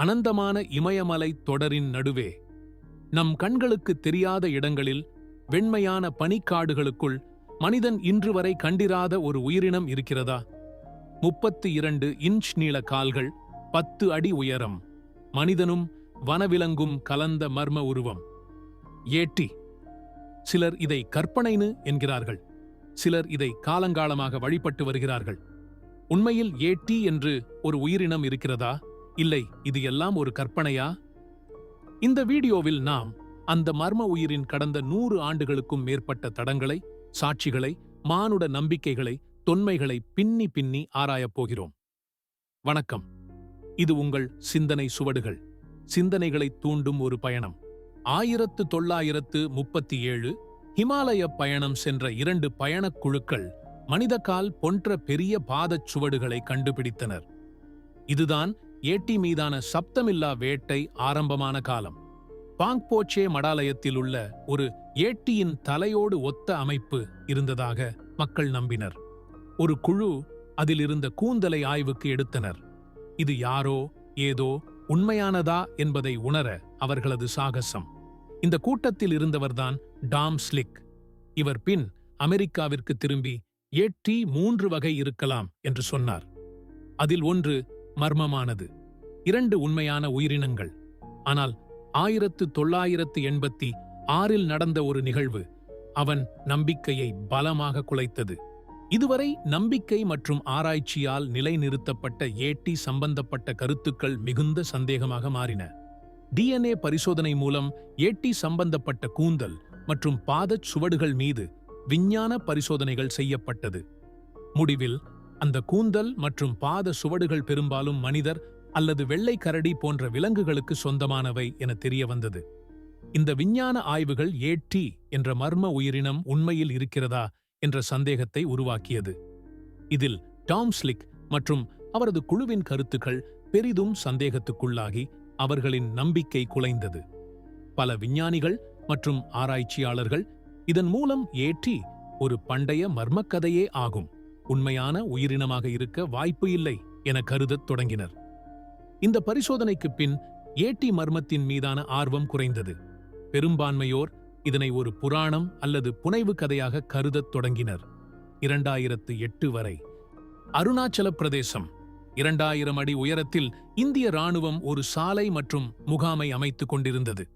அனந்தமான இமயமலை தொடரின் நடுவே நம் கண்களுக்கு தெரியாத இடங்களில் வெண்மையான பனிக்காடுகளுக்குள் மனிதன் இன்று வரை கண்டிராத ஒரு உயிரினம் இருக்கிறதா? முப்பத்து இரண்டு இன்ச் நீள கால்கள் பத்து அடி உயரம். மனிதனும் வனவிலங்கும் கலந்த மர்ம உருவம். ஏட்டி சிலர் இதை கற்பனைனு என்கிறார்கள். சிலர் இதை காலங்காலமாக வழிபட்டு வருகிறார்கள். உண்மையில் ஏட்டி என்று ஒரு உயிரினம் இருக்கிறதா? இல்லை இது எல்லாம் ஒரு கற்பனையா? இந்த வீடியோவில் நாம் அந்த மர்ம உயிரின் கடந்த நூறு ஆண்டுகளுக்கும் மேற்பட்ட தடங்களை சாட்சிகளை மானுட நம்பிக்கைகளை தொன்மைகளை பின்னி பின்னி ஆராயப் போகிறோம். வணக்கம். இது உங்கள் சிந்தனை சுவடுகள். சிந்தனைகளை தூண்டும் ஒரு பயணம். ஆயிரத்து தொள்ளாயிரத்து முப்பத்தி ஏழு ஹிமாலய பயணம் சென்ற இரண்டு பயணக் குழுக்கள் மனிதக்கால் போன்ற பெரிய பாதச் சுவடுகளை கண்டுபிடித்தனர். இதுதான் ஏட்டி மீதான சப்தமில்லா வேட்டை ஆரம்பமான காலம். பாங்போச்சே மடாலயத்தில் உள்ள ஒரு ஏட்டியின் தலையோடு ஒத்த அமைப்பு இருந்ததாக மக்கள் நம்பினர். ஒரு குழு அதில் இருந்த கூந்தலை ஆய்வுக்கு எடுத்தனர். இது யாரோ ஏதோ உண்மையானதா என்பதை உணர அவர்களது சாகசம். இந்த கூட்டத்தில் இருந்தவர்தான் டாம் ஸ்லிக். இவர் பின் அமெரிக்காவிற்கு திரும்பி ஏட்டி மூன்று வகை இருக்கலாம் என்று சொன்னார். அதில் ஒன்று மர்மமானது. இரண்டு உண்மையான உயிரினங்கள். ஆனால் ஆயிரத்து தொள்ளாயிரத்து எண்பத்தி ஆறில் நடந்த ஒரு நிகழ்வு அவன் நம்பிக்கையை பலமாக குலைத்தது. இதுவரை நம்பிக்கை மற்றும் ஆராய்ச்சியால் நிலைநிறுத்தப்பட்ட ஏட்டி சம்பந்தப்பட்ட கருத்துக்கள் மிகுந்த சந்தேகமாக மாறின. டிஎன்ஏ பரிசோதனை மூலம் ஏட்டி சம்பந்தப்பட்ட கூந்தல் மற்றும் பாதச் சுவடுகள் மீது விஞ்ஞான பரிசோதனைகள் செய்யப்பட்டது. முடிவில் அந்த கூந்தல் மற்றும் பாத சுவடுகள் பெரும்பாலும் மனிதர் அல்லது வெள்ளை கரடி போன்ற விலங்குகளுக்கு சொந்தமானவை என தெரிய வந்தது. இந்த விஞ்ஞான ஆய்வுகள் ஏட்டி என்ற மர்ம உயிரினம் உண்மையில் இருக்கிறதா என்ற சந்தேகத்தை உருவாக்கியது. இதில் டாம் ஸ்லிக் மற்றும் அவரது குழுவின் கருத்துக்கள் பெரிதும் சந்தேகத்துக்குள்ளாகி அவர்களின் நம்பிக்கை குலைந்தது. பல விஞ்ஞானிகள் மற்றும் ஆராய்ச்சியாளர்கள் இதன் மூலம் ஏற்றி ஒரு பண்டைய மர்மக்கதையே ஆகும். உண்மையான உயிரினமாக இருக்க வாய்ப்பு இல்லை என கருதத் தொடங்கினர். இந்த பரிசோதனைக்கு பின் ஏட்டி மர்மத்தின் மீதான ஆர்வம் குறைந்தது. பெரும்பான்மையோர் இதனை ஒரு புராணம் அல்லது புனைவு கதையாக கருதத் தொடங்கினர். இரண்டாயிரத்து எட்டு வரை. அருணாச்சல பிரதேசம். இரண்டாயிரம் அடி உயரத்தில் இந்திய ராணுவம் ஒரு சாலை மற்றும் முகாமை அமைத்துக் கொண்டிருந்தது.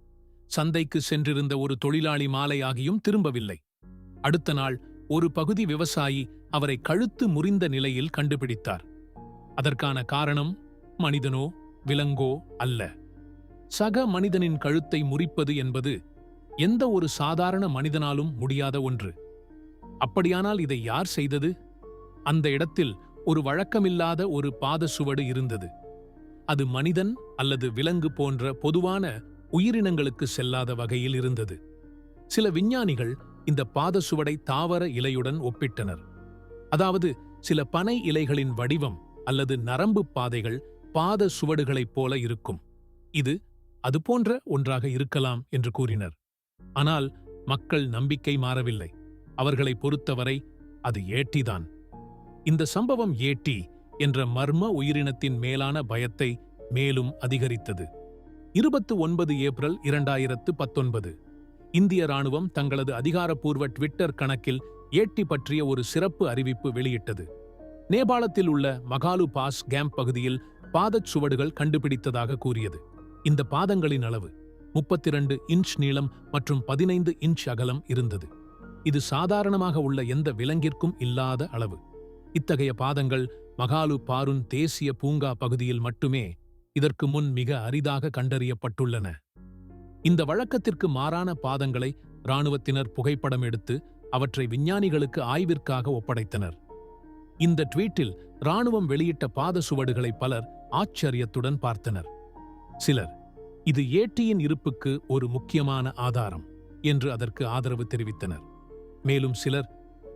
சந்தைக்கு சென்றிருந்த ஒரு தொழிலாளி மாலை ஆகியும் திரும்பவில்லை. அடுத்த நாள் ஒரு பகுதி விவசாயி அவரை கழுத்து முறிந்த நிலையில் கண்டுபிடித்தார். அதற்கான காரணம் மனிதனோ விலங்கோ அல்ல. சக மனிதனின் கழுத்தை முறிப்பது என்பது எந்த ஒரு சாதாரண மனிதனாலும் முடியாத ஒன்று. அப்படியானால் இதை யார் செய்தது? அந்த இடத்தில் ஒரு வழக்கமில்லாத ஒரு பாத சுவடு இருந்தது. அது மனிதன் அல்லது விலங்கு போன்ற பொதுவான உயிரினங்களுக்கு செல்லாத வகையில் இருந்தது. சில விஞ்ஞானிகள் இந்த பாத சுவடை தாவர இலையுடன் ஒப்பிட்டனர். அதாவது சில பனை இலைகளின் வடிவம் அல்லது நரம்பு பாதைகள் பாத சுவடுகளைப் போல இருக்கும். இது அதுபோன்ற ஒன்றாக இருக்கலாம் என்று கூறினர். ஆனால் மக்கள் நம்பிக்கை மாறவில்லை. அவர்களை பொறுத்தவரை அது ஏட்டிதான். இந்த சம்பவம் ஏட்டி என்ற மர்ம உயிரினத்தின் மேலான பயத்தை மேலும் அதிகரித்தது. இருபத்து ஒன்பது ஏப்ரல் இரண்டாயிரத்து பத்தொன்பது. இந்திய ராணுவம் தங்களது அதிகாரப்பூர்வ ட்விட்டர் கணக்கில் ஏட்டி பற்றிய ஒரு சிறப்பு அறிவிப்பு வெளியிட்டது. நேபாளத்தில் உள்ள மகாலு பாஸ் கேம்ப் பகுதியில் பாதச் சுவடுகள் கண்டுபிடித்ததாக கூறியது. இந்த பாதங்களின் அளவு முப்பத்திரண்டு இன்ச் நீளம் மற்றும் பதினைந்து இன்ச் அகலம் இருந்தது. இது சாதாரணமாக உள்ள எந்த விலங்கிற்கும் இல்லாத அளவு. இத்தகைய பாதங்கள் மகாலு பாருன் தேசிய பூங்கா பகுதியில் மட்டுமே இதற்கு முன் மிக அரிதாக கண்டறியப்பட்டுள்ளன. இந்த வழக்கத்திற்கு மாறான பாதங்களை இராணுவத்தினர் புகைப்படம் எடுத்து அவற்றை விஞ்ஞானிகளுக்கு ஆய்விற்காக ஒப்படைத்தனர். இந்த ட்வீட்டில் இராணுவம் வெளியிட்ட பாத சுவடுகளை பலர் ஆச்சரியத்துடன் பார்த்தனர். சிலர் இது ஏட்டியின் இருப்புக்கு ஒரு முக்கியமான ஆதாரம் என்று அதற்கு ஆதரவு தெரிவித்தனர். மேலும் சிலர்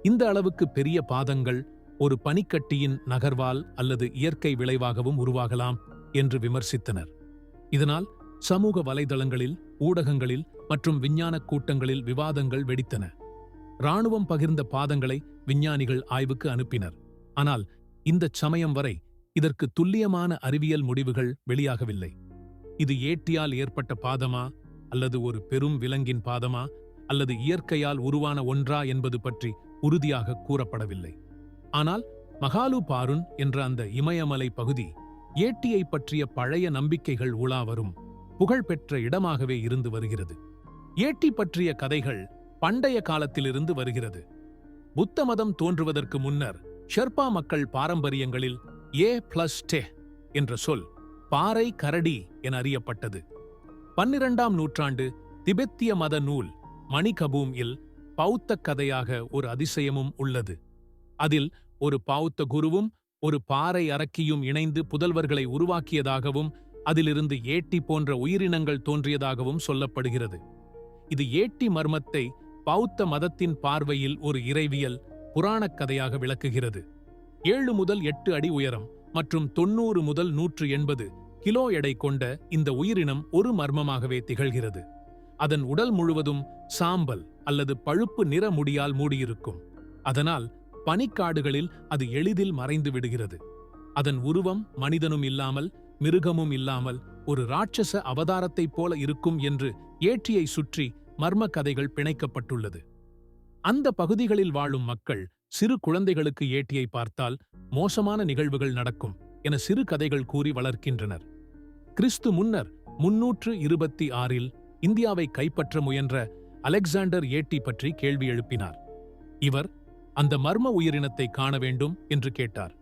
இந்த அளவுக்கு பெரிய பாதங்கள் ஒரு பனிக்கட்டியின் நகர்வால் அல்லது இயற்கை விளைவாகவும் உருவாகலாம் என்று விமர்சித்தனர். இதனால் சமூக வலைதளங்களில் ஊடகங்களில் மற்றும் விஞ்ஞான கூட்டங்களில் விவாதங்கள் வெடித்தன. இராணுவம் பகிர்ந்த பாதங்களை விஞ்ஞானிகள் ஆய்வுக்கு அனுப்பினர். ஆனால் இந்த சமயம் வரை இதற்கு துல்லியமான அறிவியல் முடிவுகள் வெளியாகவில்லை. இது ஏட்டியால் ஏற்பட்ட பாதமா அல்லது ஒரு பெரும் விலங்கின் பாதமா அல்லது இயற்கையால் உருவான ஒன்றா என்பது பற்றி உறுதியாக கூறப்படவில்லை. ஆனால் மகாலு பாருன் என்ற அந்த இமயமலை பகுதி ஏட்டியை பற்றிய பழைய நம்பிக்கைகள் உலா வரும். புகழ்பெற்ற இடமாகவே இருந்து வருகிறது. ஏட்டி பற்றிய கதைகள் பண்டைய காலத்திலிருந்து வருகிறது. புத்த மதம் தோன்றுவதற்கு முன்னர் ஷெர்பா மக்கள் பாரம்பரியங்களில் ஏ பிளஸ் டெ என்ற சொல் பாறை கரடி என அறியப்பட்டது. பன்னிரண்டாம் நூற்றாண்டு திபெத்திய மத நூல் மணிகபூம் இல் பௌத்த கதையாக ஒரு அதிசயமும் உள்ளது. அதில் ஒரு பௌத்த குருவும் ஒரு பாறை அரக்கியும் இணைந்து புதல்வர்களை உருவாக்கியதாகவும் அதிலிருந்து ஏட்டி போன்ற உயிரினங்கள் தோன்றியதாகவும் சொல்லப்படுகிறது. இது ஏட்டி மர்மத்தை பௌத்த மதத்தின் பார்வையில் ஒரு இறைவியல் புராணக் கதையாக விளக்குகிறது. ஏழு முதல் எட்டு அடி உயரம் மற்றும் தொன்னூறு முதல் நூற்று எண்பது கிலோ எடை கொண்ட இந்த உயிரினம் ஒரு மர்மமாகவே திகழ்கிறது. அதன் உடல் முழுவதும் சாம்பல் அல்லது பழுப்பு நிற முடியால் மூடியிருக்கும். அதனால் பனிக்காடுகளில் அது எளிதில் மறைந்து விடுகிறது. அதன் உருவம் மனிதனும் இல்லாமல் மிருகமும் இல்லாமல் ஒரு ராட்சச அவதாரத்தைப் போல இருக்கும் என்று ஏற்றியை சுற்றி மர்ம கதைகள் பிணைக்கப்பட்டுள்ளது. அந்த பகுதிகளில் வாழும் மக்கள் சிறு குழந்தைகளுக்கு ஏட்டியை பார்த்தால் மோசமான நிகழ்வுகள் நடக்கும் என சிறு கதைகள் கூறி வளர்க்கின்றனர். கிறிஸ்து முன்னர் முன்னூற்று இருபத்தி ஆறில் இந்தியாவை கைப்பற்ற முயன்ற அலெக்சாண்டர் ஏட்டி பற்றி கேள்வி எழுப்பினார். இவர் அந்த மர்ம உயிரினத்தை காண வேண்டும் என்று கேட்டார்.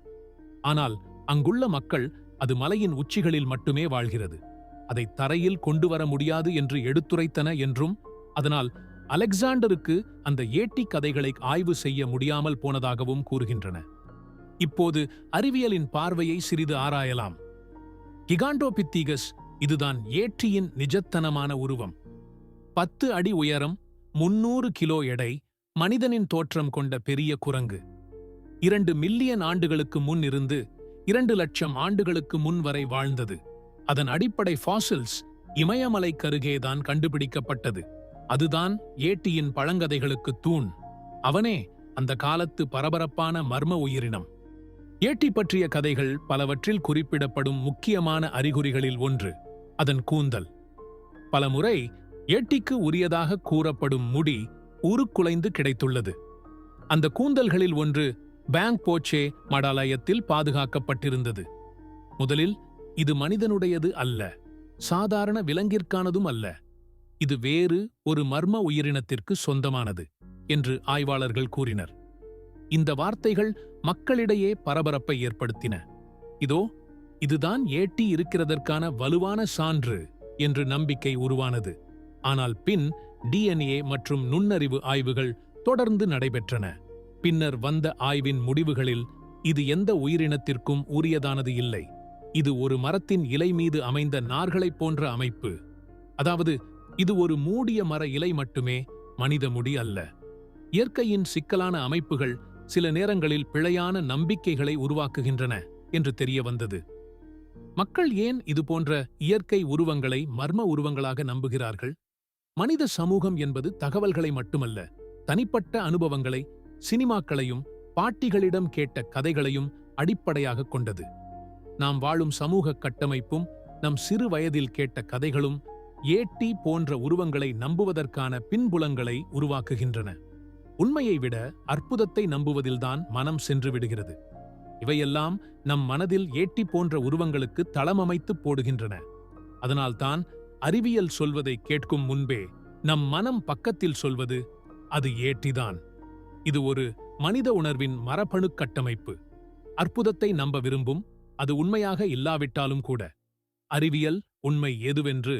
ஆனால் அங்குள்ள மக்கள் அது மலையின் உச்சிகளில் மட்டுமே வாழ்கிறது. அதை தரையில் கொண்டு வர முடியாது என்று எடுத்துரைத்தன என்றும் அதனால் அலெக்சாண்டருக்கு அந்த ஏட்டி கதைகளை ஆய்வு செய்ய முடியாமல் போனதாகவும் கூறுகின்றன. இப்போது அறிவியலின் பார்வையை சிறிது ஆராயலாம். கிகாண்டோபித்தீகஸ் இதுதான் ஏட்டியின் நிஜத்தனமான உருவம். பத்து அடி உயரம் முன்னூறு கிலோ எடை மனிதனின் தோற்றம் கொண்ட பெரிய குரங்கு. இரண்டு மில்லியன் ஆண்டுகளுக்கு முன் இருந்து இரண்டு லட்சம் ஆண்டுகளுக்கு முன் வரை வாழ்ந்தது. அதன் அடிப்படை ஃபாசில்ஸ் இமயமலை கருகேதான் கண்டுபிடிக்கப்பட்டது. அதுதான் ஏட்டியின் பழங்கதைகளுக்கு தூண். அவனே அந்த காலத்து பரபரப்பான மர்ம உயிரினம். ஏட்டி பற்றிய கதைகள் பலவற்றில் குறிப்பிடப்படும் முக்கியமான அறிகுறிகளில் ஒன்று அதன் கூந்தல். பலமுறை ஏட்டிக்கு உரியதாக கூறப்படும் முடி உருக்குலைந்து கிடைத்துள்ளது. அந்த கூந்தல்களில் ஒன்று பேங்க் போச்சே மடாலயத்தில் பாதுகாக்கப்பட்டிருந்தது. முதலில் இது மனிதனுடையது அல்ல சாதாரண விலங்கிற்கானதும் அல்ல. இது வேறு ஒரு மர்ம உயிரினத்திற்கு சொந்தமானது என்று ஆய்வாளர்கள் கூறினர். இந்த வார்த்தைகள் மக்களிடையே பரபரப்பை ஏற்படுத்தின. இதோ இதுதான் ஏட்டி இருக்கிறதற்கான வலுவான சான்று என்று நம்பிக்கை உருவானது. ஆனால் பின் டிஎன்ஏ மற்றும் நுண்ணறிவு ஆய்வுகள் தொடர்ந்து நடைபெற்றன. பின்னர் வந்த ஆய்வின் முடிவுகளில் இது எந்த உயிரினத்திற்கும் உரியதானது இல்லை. இது ஒரு மரத்தின் இலை மீது அமைந்த நார்களைப் போன்ற அமைப்பு. அதாவது இது ஒரு மூடிய மர இலை மட்டுமே மனித முடி அல்ல. இயற்கையின் சிக்கலான அமைப்புகள் சில நேரங்களில் பிழையான நம்பிக்கைகளை உருவாக்குகின்றன என்று தெரிய வந்தது. மக்கள் ஏன் இது போன்ற இயற்கை உருவங்களை மர்ம உருவங்களாக நம்புகிறார்கள்? மனித சமூகம் என்பது தகவல்களை மட்டுமல்ல தனிப்பட்ட அனுபவங்களை சினிமாக்களையும் பாட்டிகளிடம் கேட்ட கதைகளையும் அடிப்படையாக கொண்டது. நாம் வாழும் சமூக கட்டமைப்பும் நம் சிறு வயதில் கேட்ட கதைகளும் ஏட்டி போன்ற உருவங்களை நம்புவதற்கான பின்புலங்களை உருவாக்குகின்றன. உண்மையை விட அற்புதத்தை நம்புவதில்தான் மனம் சென்று விடுகிறது. இவையெல்லாம் நம் மனதில் ஏட்டி போன்ற உருவங்களுக்கு தளமமைத்து போடுகின்றன. அதனால்தான் அறிவியல் சொல்வதை கேட்கும் முன்பே நம் மனம் பக்கத்தில் சொல்வது அது ஏட்டிதான். இது ஒரு மனித உணர்வின் மரபணு கட்டமைப்பு. அற்புதத்தை நம்ப விரும்பும் அது உண்மையாக இல்லாவிட்டாலும் கூட. அறிவியல் உண்மை எதுவென்று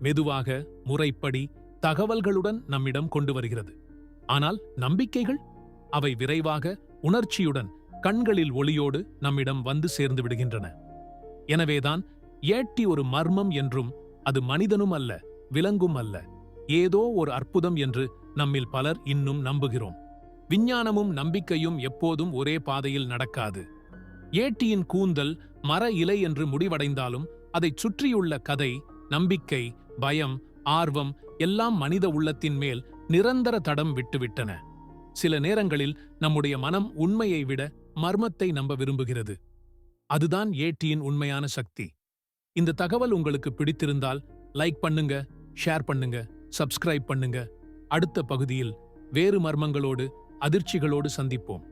மெதுவாக முறைப்படி தகவல்களுடன் நம்மிடம் கொண்டு வருகிறது. ஆனால் நம்பிக்கைகள்? அவை விரைவாக உணர்ச்சியுடன் கண்களில் ஒளியோடு நம்மிடம் வந்து சேர்ந்து விடுகின்றன. எனவேதான் ஏட்டி ஒரு மர்மம் என்றும் அது மனிதனும் அல்ல விலங்கும் அல்ல. ஏதோ ஒரு அற்புதம் என்று நம்மில் பலர் இன்னும் நம்புகிறோம். விஞ்ஞானமும் நம்பிக்கையும் எப்போதும் ஒரே பாதையில் நடக்காது. ஏட்டியின் கூந்தல் மர இலை என்று முடிவடைந்தாலும் அதைச் சுற்றியுள்ள கதை நம்பிக்கை பயம் ஆர்வம் எல்லாம் மனித உள்ளத்தின் மேல் நிரந்தர தடம் விட்டுவிட்டன. சில நேரங்களில் நம்முடைய மனம் உண்மையை விட மர்மத்தை நம்ப விரும்புகிறது. அதுதான் ஏட்டியின் உண்மையான சக்தி. இந்த தகவல் உங்களுக்கு பிடித்திருந்தால் லைக் பண்ணுங்க ஷேர் பண்ணுங்க சப்ஸ்கிரைப் பண்ணுங்க. அடுத்த பகுதியில் வேறு மர்மங்களோடு அதிர்ச்சிகளோடு சந்திப்போம்.